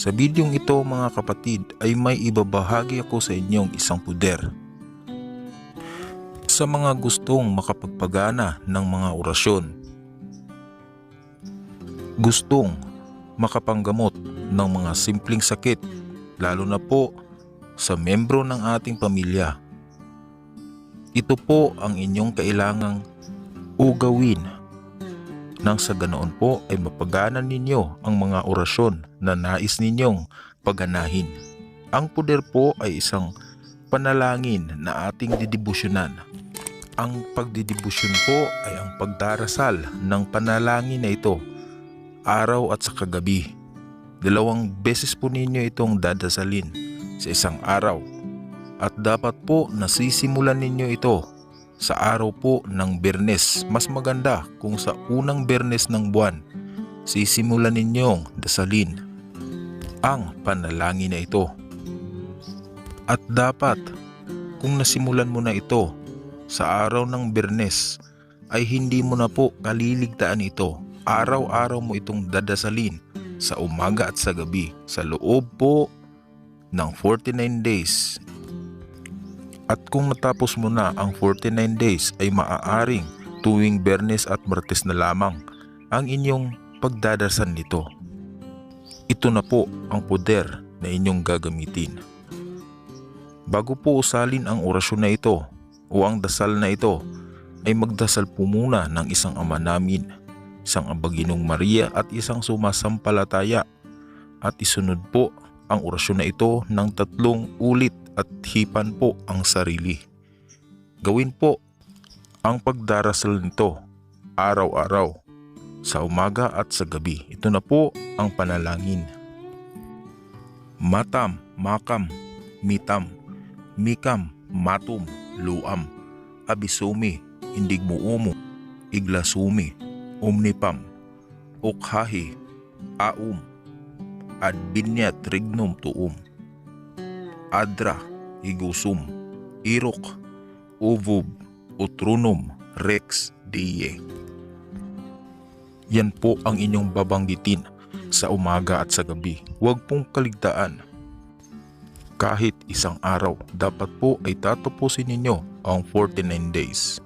Sa bidyong ito mga kapatid ay may ibabahagi ako sa inyong isang puder. Sa mga gustong makapagpagana ng mga orasyon. Gustong makapanggamot ng mga simpleng sakit lalo na po sa membro ng ating pamilya. Ito po ang inyong kailangang ugawin nang sa ganoon po ay mapagana ninyo ang mga orasyon na nais ninyong paganahin. Ang puder po ay isang panalangin na ating didibusyonan. Ang pagdidibusyon po ay ang pagdarasal ng panalangin na ito araw at sa kagabi. Dalawang beses po ninyo itong dadasalin sa isang araw at dapat po nasisimulan ninyo ito sa araw po ng Bernes. Mas maganda kung sa unang Bernes ng buwan sisimulan ninyong dasalin ang panalangin na ito. At dapat kung nasimulan mo na ito sa araw ng Bernes ay hindi mo na po kaliligtaan ito. Araw-araw mo itong dadasalin sa umaga at sa gabi sa loob po ng 49 days at kung natapos mo na ang 49 days ay maaaring tuwing Bernes at Martes na lamang ang inyong pagdadasan nito. Ito na po ang poder na inyong gagamitin. Bago po usalin ang orasyon na ito o ang dasal na ito ay magdasal po muna ng isang ama namin, isang abaginong Maria at isang sumasampalataya at isunod po ang orasyon na ito ng tatlong ulit at hipan po ang sarili. Gawin po ang pagdarasal nito araw-araw sa umaga at sa gabi. Ito na po ang panalangin. Matam, makam, mitam, mikam, matum, luam, abisumi, indig mo umo, iglasumi, umnipam, ukhahi, aum, adbinya trignum tuum. Adra, Igusum, Irok, Uvub, Utrunum, Rex, Die. Yan po ang inyong babanggitin sa umaga at sa gabi. Huwag pong kaligtaan. Kahit isang araw, dapat po ay tatapusin ninyo ang 49 days.